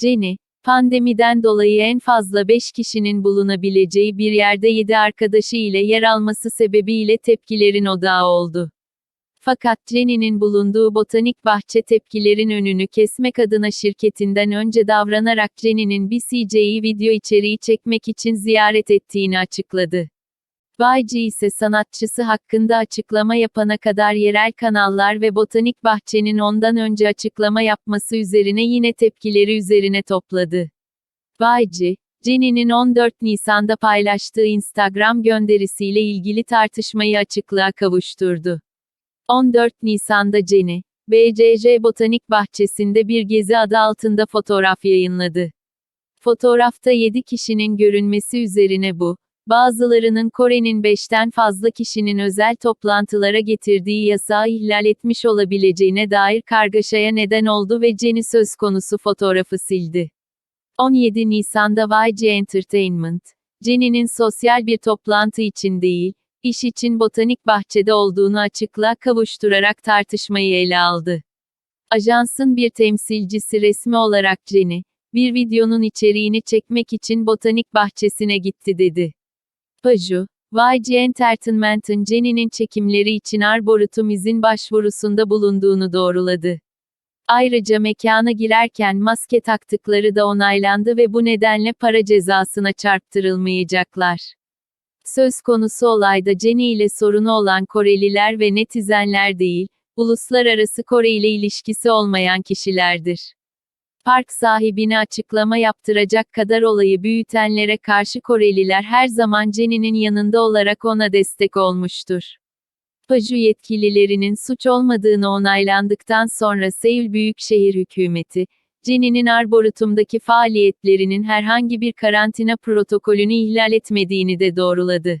Jenny, pandemiden dolayı en fazla 5 kişinin bulunabileceği bir yerde 7 arkadaşı ile yer alması sebebiyle tepkilerin odağı oldu. Fakat Jenny'nin bulunduğu botanik bahçe tepkilerin önünü kesmek adına şirketinden önce davranarak Jenny'nin BCJ'yi video içeriği çekmek için ziyaret ettiğini açıkladı. YG ise sanatçısı hakkında açıklama yapana kadar yerel kanallar ve botanik bahçenin ondan önce açıklama yapması üzerine yine tepkileri üzerine topladı. YG, Jenny'nin 14 Nisan'da paylaştığı Instagram gönderisiyle ilgili tartışmayı açıklığa kavuşturdu. 14 Nisan'da Jenny, BCJ Botanik Bahçesi'nde bir gezi adı altında fotoğraf yayınladı. Fotoğrafta 7 kişinin görünmesi üzerine bu, bazılarının Kore'nin 5'ten fazla kişinin özel toplantılara getirdiği yasağı ihlal etmiş olabileceğine dair kargaşaya neden oldu ve Jenny söz konusu fotoğrafı sildi. 17 Nisan'da YG Entertainment, Jenny'nin sosyal bir toplantı için değil, iş için botanik bahçede olduğunu açıklığa kavuşturarak tartışmayı ele aldı. Ajansın bir temsilcisi resmi olarak Jenny, bir videonun içeriğini çekmek için botanik bahçesine gitti dedi. Paju, YG Entertainment'ın Jenny'nin çekimleri için Arboretum izin başvurusunda bulunduğunu doğruladı. Ayrıca mekana girerken maske taktıkları da onaylandı ve bu nedenle para cezasına çarptırılmayacaklar. Söz konusu olayda Jenny ile sorunu olan Koreliler ve netizenler değil, uluslararası Kore ile ilişkisi olmayan kişilerdir. Park sahibine açıklama yaptıracak kadar olayı büyütenlere karşı Koreliler her zaman Jenny'nin yanında olarak ona destek olmuştur. Paju yetkililerinin suç olmadığını onaylandıktan sonra Seul Büyükşehir Hükümeti, Jenny'nin Arboretum'daki faaliyetlerinin herhangi bir karantina protokolünü ihlal etmediğini de doğruladı.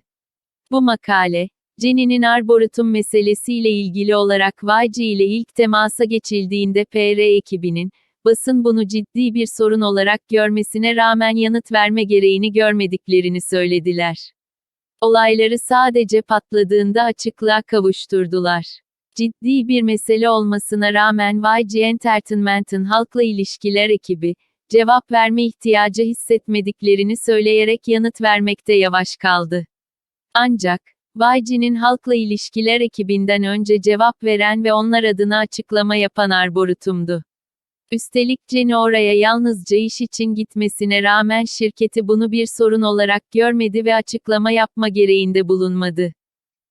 Bu makale, Jenny'nin Arboretum meselesiyle ilgili olarak YG ile ilk temasa geçildiğinde PR ekibinin, basın bunu ciddi bir sorun olarak görmesine rağmen yanıt verme gereğini görmediklerini söylediler. Olayları sadece patladığında açıklığa kavuşturdular. Ciddi bir mesele olmasına rağmen YG Entertainment'ın halkla ilişkiler ekibi, cevap verme ihtiyacı hissetmediklerini söyleyerek yanıt vermekte yavaş kaldı. Ancak, YG'nin halkla ilişkiler ekibinden önce cevap veren ve onlar adına açıklama yapan Arboretum'du. Üstelik Jenny oraya yalnızca iş için gitmesine rağmen şirketi bunu bir sorun olarak görmedi ve açıklama yapma gereğinde bulunmadı.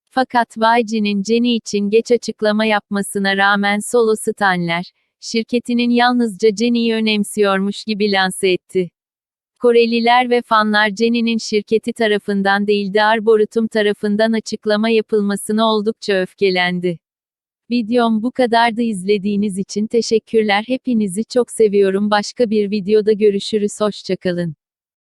Fakat YG'nin Jenny için geç açıklama yapmasına rağmen solo Stanler, şirketinin yalnızca Jenny'yi önemsiyormuş gibi lanse etti. Koreliler ve fanlar Jenny'nin şirketi tarafından değil de Arboretum tarafından açıklama yapılmasına oldukça öfkelendi. Videom bu kadardı. İzlediğiniz için teşekkürler. Hepinizi çok seviyorum. Başka bir videoda görüşürüz. Hoşçakalın.